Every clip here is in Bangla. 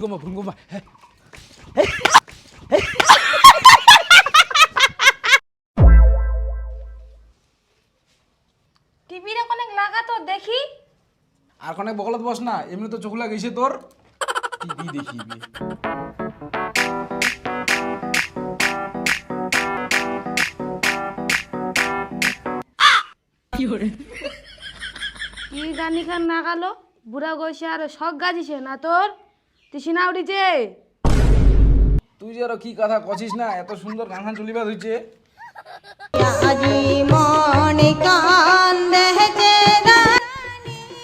고마 고마 টিভিটা অনেক লাগা তো দেখি আর অনেক বগলত বস না এমনি তো চোখ লাগেছে তোর টিভি দেখিবি কি গানি খান নাগালো বুড়া গইছে আর শখ গাজিছে না তোর তুই সিনা উঠিছে তুই যে আরও কি কথা কছিস না এত সুন্দর গান গান চলিবা হইছে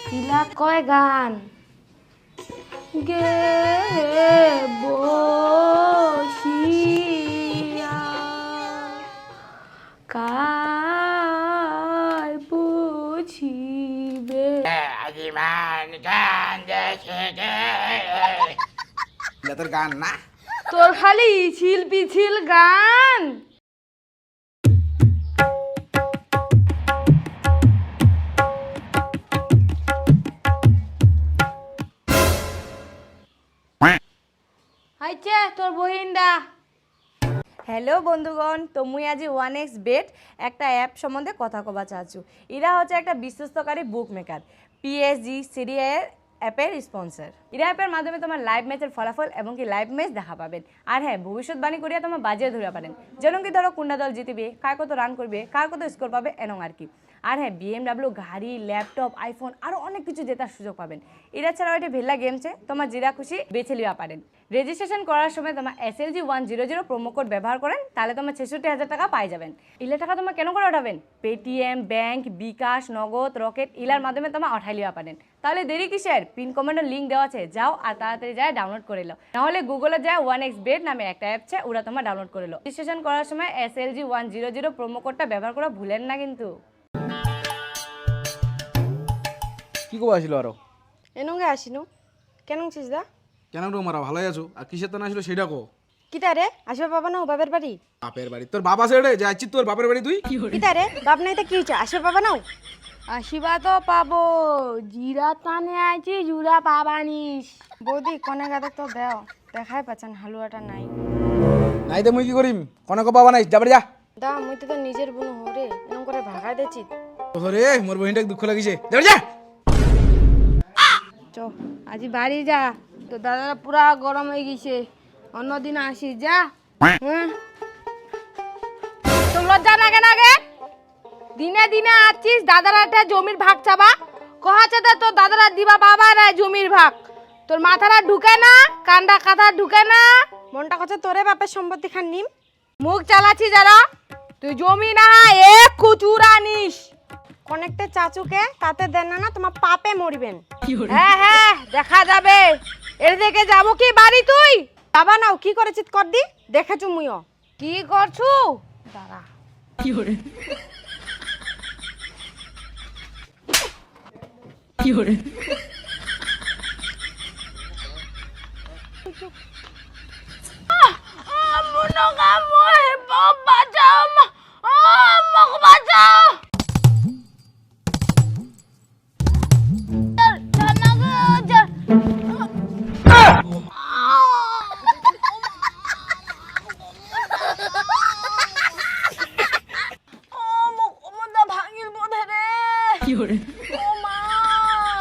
তিলা কয় গান? গে বসিয়া কার তোর গান না? তোর খালি ইছিল পিছিল গান। হাইছে তোর বহিনডা হ্যালো বন্ধুগণ তো মুই আজি ওয়ান এক্স বেট একটা অ্যাপ সম্বন্ধে কথা কবা চাচ্ছু। এরা হচ্ছে একটা বিশ্বস্তকারী বুক মেকার পিএসজি সিরিয়ার অ্যাপের স্পন্সর। ইরা অ্যাপের মাধ্যমে তোমার লাইভ ম্যাচের ফলাফল এবং কি লাইভ ম্যাচ দেখা পাবেন। আর হ্যাঁ ভবিষ্যৎবাণী করিয়া তোমার বাজিয়ে ধরে পারেন। যেন কি ধরো কুন্ডা দল জিতবে, কার কত রান করবে, কার কত স্কোর পাবে, এনং আর কি। আর হ্যাঁ বিএমডাব্লিউ গাড়ি ল্যাপটপ আইফোন আরও অনেক কিছু জেতার সুযোগ পাবেন। এরা ছাড়াও এটা ভেল্লা গেমসে তোমার জিরা খুশি বেছে নেওয়া পারেন। রেজিস্ট্রেশন করার সময় তোমার S L G one zero zero promo code ব্যবহার করেন, তাহলে তোমার ছেষট্টি হাজার টাকা পাই যাবেন। ইলে টাকা তোমার কেন করে উঠাবেন পেটিএম ব্যাংক বিকাশ নগদ রকেট ইলার মাধ্যমে তোমার উঠাই লিবা পারেন। তাহলে দেরি কিসের? পিন কমেন্টের লিঙ্ক দেওয়া আছে, যাও আর তাড়াতাড়ি যায় ডাউনলোড করে নাও। নাহলে গুগলে যায় ওয়ান এক্স বেড নামে একটা অ্যাপ আছে, ওরা তোমার ডাউনলোড করে লো রেজিস্ট্রেশন করার সময় S L G one zero zero promo কোডটা ব্যবহার করা ভুলেন না কিন্তু। কি কবা আসিল আরও? এনঙ্গে আসিনু। কেন ছিস দা? কেন তো মারা ভালোই আছো। আর কিসের তো না ছিল সেটা কো। কিতা রে আসবে পাবা না ও বাপের বাড়ি বাপের বাড়ি তোর বাবা ছেড়ে যে আছিস তোর বাপের বাড়ি তুই। কিতা রে বাপ নাই তো কি হচ্ছে আসবে পাবা নাও আসিবা তো পাবো। জিরা টানে আইছি জুরা পাবানিস বৌদি কনে গাদক তো দেও দেখাই পাচ্ছেন হালুয়াটা নাই। নাই তো মুই কি করিম কনক বাবা নাই? যাবার যা। দা মুই তো নিজের বোন হরে এরকম করে ভাগাই দেছি ওরে মোর বহিনটাকে দুঃখ লাগিছে। যাবার যা। চ, আজি বাড়ি যা। তো দাদারা পুরা গরম হয়ে গেছে। অন্যদিন আসিস, যা। হ্যাঁ? তোর লজ্জা লাগে না গে? দিনে দিনে আসছিস, দাদারা একটা জমির ভাগ চাবা। কহাছে তো তোর দাদারা দিবা বাবা রে জমির ভাগ। তোর মাথাটা ঢুকে না কান্দা কাঁথা ঢুকে না। মনটা করছে তোরে বাপের সম্পত্তি খান নিম। মুখ চালাচ্ছি যারা, তুই জমি না এক কুচুরা নিস কনেকটে চাচুকে তাতে দেন না তোমার পাপে মরিবেন। হ্যাঁ হ্যাঁ দেখা যাবে। এর দিকে যাব কি বাড়ি তুই? বাবা নাও কি করেছিস কর দি দেখেছু মুইও? কি করছু? দাঁড়া।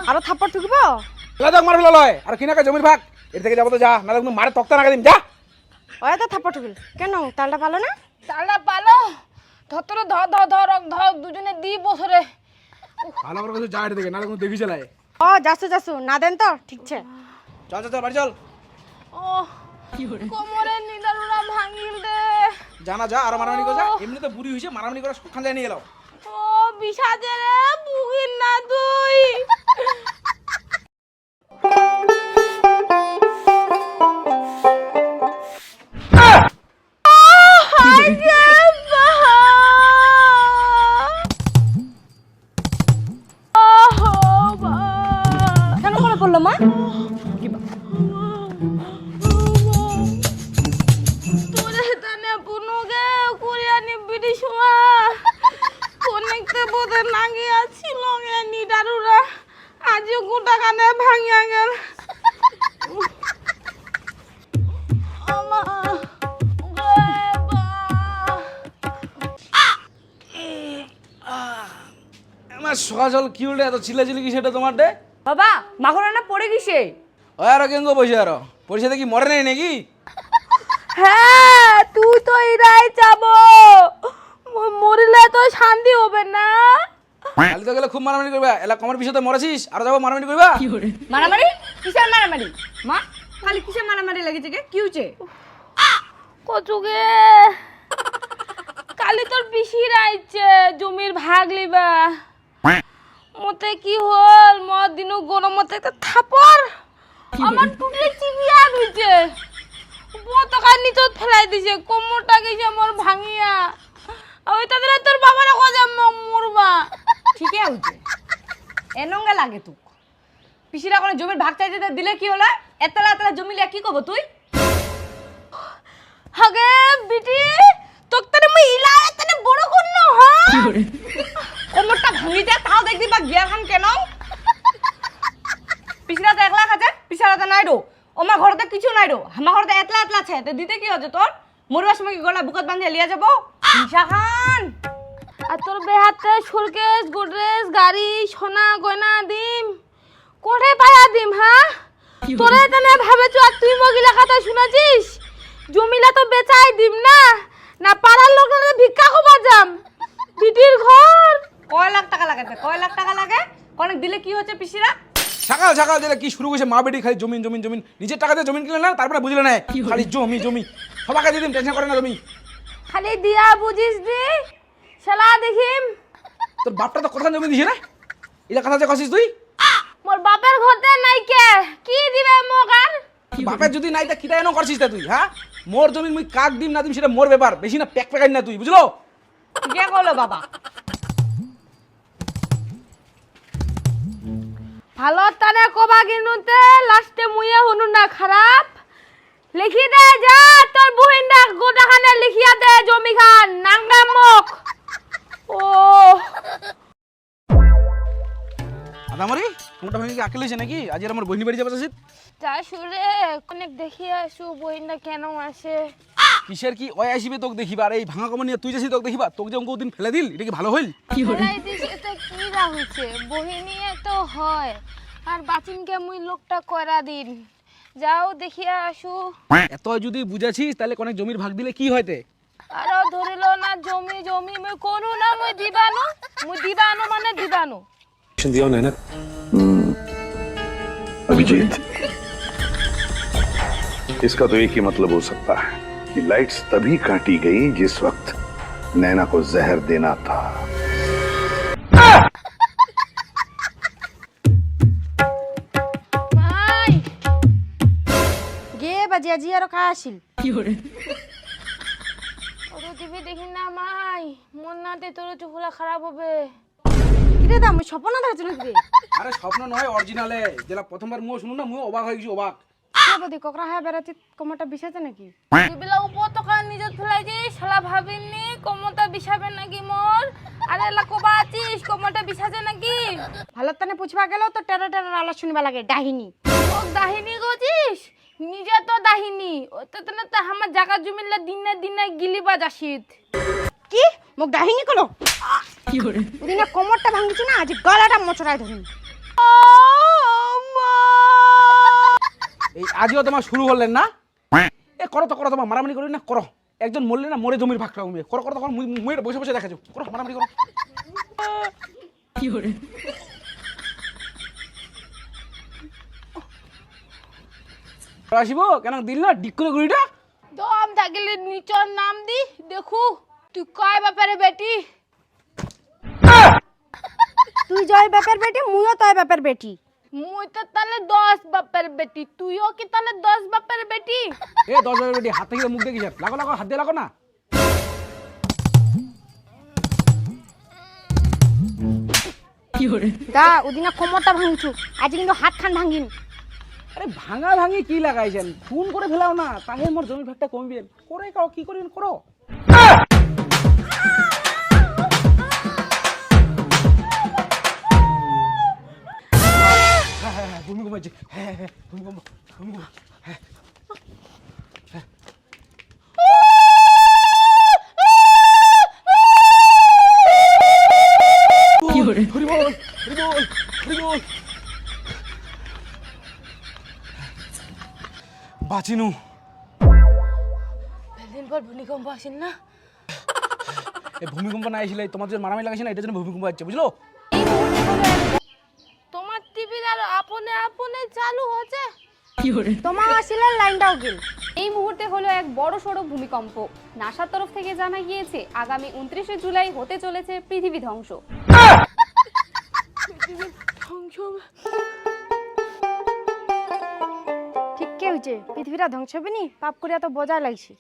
আরও থাপ্পড় ঠুকব? লাদাক মার ফেলা লয়। আর কিনাকা জমির ভাগ। এর থেকে যাব তো যা না তুমি মারে তক্তা নাকা দিম যা। ওই তো থাপ্পড় ঠুকল। কেন? তালটা ভালো না? তালা পালো ধর ধর ধর ধর ধর দুজনে দি বছরে। ভালো করে কিছু যা থেকে না কোনো দেখি চালায়। ও যাসু যাসু না দেন তো ঠিকছে চল চল চল বাড়ি চল। ও কোমরের নিদারুরা ভাঙিল রে। জানা যা আর মারামারি করে যা। এমনি তো বুড়ি হয়েছে মারামারি করে সবখান যায় নিয়ে গেলাম। ও বিষাদে রে বুগিন না সকাল সকাল কি উল্টে এত চিল্লাচিল্লি কি সেটা তোমার ডে বাবা মাখরানা পড়ে গেছে ওই আরও কেঙ্গো বসে আরও। পরিষদে কি মরে নাই নাকি? হ্যাঁ তুই তো এরাই যাব। মরিলে তো শান্তি হবে না। কালি তো গেলে খুব মারামারি করবা। এলা কমার বিষয়তে মরেছিস? আর যাব মারামারি করবা? মারামারি? কিসের মারামারি? মা খালি কিসের মারামারি লেগেছে কে কি হচ্ছে কচুকে কালি তোর পিসির আইছে জমির ভাগ লিবা। মতে কি হল? মদ দিনু গরমতে একটা থাপর আমার টুটলে চিবিয়া দিছে পতাকা নিচত ফেলাই দিছে, কোমরটা গেছে মোর ভাঙিয়া। ওই তাদের তোর বাবার খোঁজা মরবা? ঠিকই হচ্ছে এনেঙ্গা লাগে তুক। পিসিরা কোনো জমির ভাগ চাইতে দিলে কি হলো? এতলা এতলা জমি লিয়ে কি করব তুই হাগে বিটি তোক তারে মুই ইলা তারে বড় করনো হ্যাঁ কোমরটা ভাঙি যায় তাও দেখবি বা গিয়া খান কেন পিসিরা তো একলা খাচ্ছে পিসিরা তো নাই রো আমার ঘরতে কিছু নাই রো আমার ঘরতে এতলা এতলা আছে তো দিতে কি হচ্ছে তোর? মরবার সময় কি গলা বুকত বাঁধিয়ে লিয়া যাব? পিসা খান আর তোর বেহাতে সুরকেস গোদরেজ গাড়ি সোনা গয়না দিম কোঠে পায়া দিম হ্যাঁ? তোরে তানে ভাবেছ আর তুই মগিলা কথা শুনেছিস? জমিলা তো বেচাই দিম না? না পাড়ার লোকের ভিক্ষা খোবা যাম। বিটির ঘর? কয় লাখ টাকা লাগে? কয় লাখ টাকা লাগে? অনেক দিলে কি হচ্ছে পিসিরা? সকাল সকাল যেটা কি শুরু করেছে? মা বেটি খালি জমিন জমিন জমিন। নিজের টাকা দিয়ে জমিন কিনলে না তারপরে বুঝলে না খালি জমি জমি। সবাইকে দিয়ে দিন টেনশন করে না জমি খালি দিয়া বুঝিস দি। শালা দেখিম। তোর বাপটা তো কথা জমি দিছে না? এটা কথা যে কছিস তুই? মোর বাপের ঘরতে নাই কে? কি দিবে মগার বাপের যদি নাই তা কিটা এনে করছিস তা তুই হ্যাঁ মোর জমি মুই কাক দিম না দিম সেটা মোর ব্যাপার। বেশি না প্যাক প্যাকাই না তুই বুঝলো? কে করল বাবা? ভালো তানে কবা কিনুতে লাস্টে মুইয়ে শুনু না খারাপ। লিখি দে যা তোর বুহিন দা গোটাখানে লিখিয়া দে জমি খান নাঙ্গা মুখ ও। আদামরি কোনটা ভেঙে কি আকেল হয়েছে নাকি? আজ আমার বহিনী বাড়ি যাবে চাষিত যা সুরে অনেক দেখি আসু বহিনটা কেন আসে? কিসের কি ওই আসিবে তোকে দেখিবা আর এই ভাঙা কমা নিয়ে তুই যাসি তোকে দেখিবা তোকে যে অঙ্ক দিন ফেলে দিল এটা কি ভালো হইল বলাই দিছে তো কি রাহুছে বহিনিয়ে তো হয় আর বাচিনকে মুই লোকটা করা দিন যাও দেখিয়া আসু এত যদি বুঝাছিস তাহলে অনেক জমির ভাগ দিলে কি হয়তে আরো ধরিল না জমি জমি মুই কোনো না মুই দিবানো মুই দিবানো মানে দিবানো दिया उन्हें ना अभिजीत इसका तो एक ही मतलब हो सकता है कि लाइट्स तभी काटी गई जिस वक्त नैना को जहर देना था মাই গে বাজি আজি আৰু খাই আছিল ওরে টিভি দেখি না মাই মন নাতে তোর চোখলা খারাপ হবে কিরে দা মই সপনা দেখাচ্ছিল কিরে আরে স্বপ্ন নয় অরিজিনালে যেটা প্রথমবার মুও শুনুন না মুও অবাক হয়ে গেছি অবাক কিয় বদি ককরা হাই বেড়াচ্ছি কোমরটা বিষাইছে নাকি? এবেলা উপত্যকা নিজত ফেলাই যে শালা ভাবিনি কমতা বিষাবে নাকি মোর? আরে এলা কবা আছিস কমটা বিষাছে নাকি? ভালো তানে পুছবা গেল তো টেরা টেরা আলাপ শুনিবা লাগে ডাহিনী ও দাহিনী গছিস নিজে তো দাহিনী ওতে তো না তো আমার জায়গা জমিলা দিনে দিনে গিলিবা যাসিত কি? মোক ডাহিনী কলো? ওদিনে কোমরটা ভাঙিছি না আজি গলাটা মোচড়াই ধরিম এই আজও তোমার শুরু করলেন না? এ করো তো করো তোমার মারামারি করি না? করো। একজন মরলে না মরে জমির ভাগটা উমে। করো করো তখন মুই বসে বসে দেখাছো করো মারামারি করো। আসিব? কেন দিল না? ডিক করে গুড়িটা দম থাকিলে নিচর নাম দি দেখু। তুই কয় ব্যাপারে বেটি? তুই জয় বাপের বেটি মুইও তয় বাপের বেটি। মুই তো তাহলে দশ বাপের বেটি। তুইও কি তাহলে দশ বাপের বেটি? এ দশ হাজার বেটি হাত থেকে মুখ দেখি লাগো লাগো হাত দিয়ে লাগো না। দা ওদিনে কোমরটা ভাঙিছু। আজি কিন্তু হাত খান ভাঙিন। আরে ভাঙা ভাঙি কি লাগাইছেন? ফোন করে ফেলাও না। তাহলে মোর জমির ভাগটা কমবে করে কাও কি করেন করো। 해, 해, 보는 것만 이제 해, 해, 보는 것만, 보는 것만. 해. 리본, 리본, 리본, 리 마진우. বেলদিন পর ভূমিকম্প আসেন না এই ভূমিকম্প না আইসিলে তোমাদের মারামারি লাগাইছে না এটা জন্য ভূমিকম্প হচ্ছে বুঝলো এই ভূমিকম্প আপনে আপনে চালু হচ্ছে। তোমার আসিলের লাইনটাও গেল এই মুহূর্তে হলো এক বড় সড়ো ভূমিকম্প। নাসার তরফ থেকে জানা গিয়েছে আগামী উনত্রিশে জুলাই হতে চলেছে পৃথিবী ধ্বংস। ঠিক কে হয়েছে? পৃথিবীটা ধ্বংস হবে নি? পাপ করিয়া তো বোঝা লাগছে।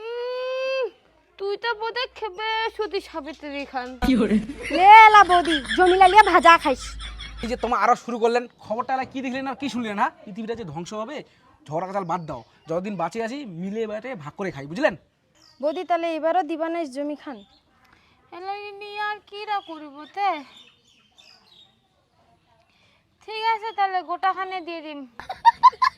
উম, তুই তো বোধহয় খেবে সতী সাবিত্রী খান। লেলা বৌদি জমিলা লিয়া ভাজা খাইস। এই যে তোমার আরও শুরু করলেন খবরটা কি দেখলেন আর কি শুনলেন হ্যাঁ? পৃথিবীটা যে ধ্বংস হবে ঝগড়া কাতাল বাদ দাও। যতদিন বাঁচে আছি মিলে বেটে ভাগ করে খাই বুঝলেন? বৌদি তাহলে এবারও দিবানেশ জমি খান। নিয়ে আর কিরা করব তে? ঠিক আছে তাহলে গোটাখানে দিয়ে দিম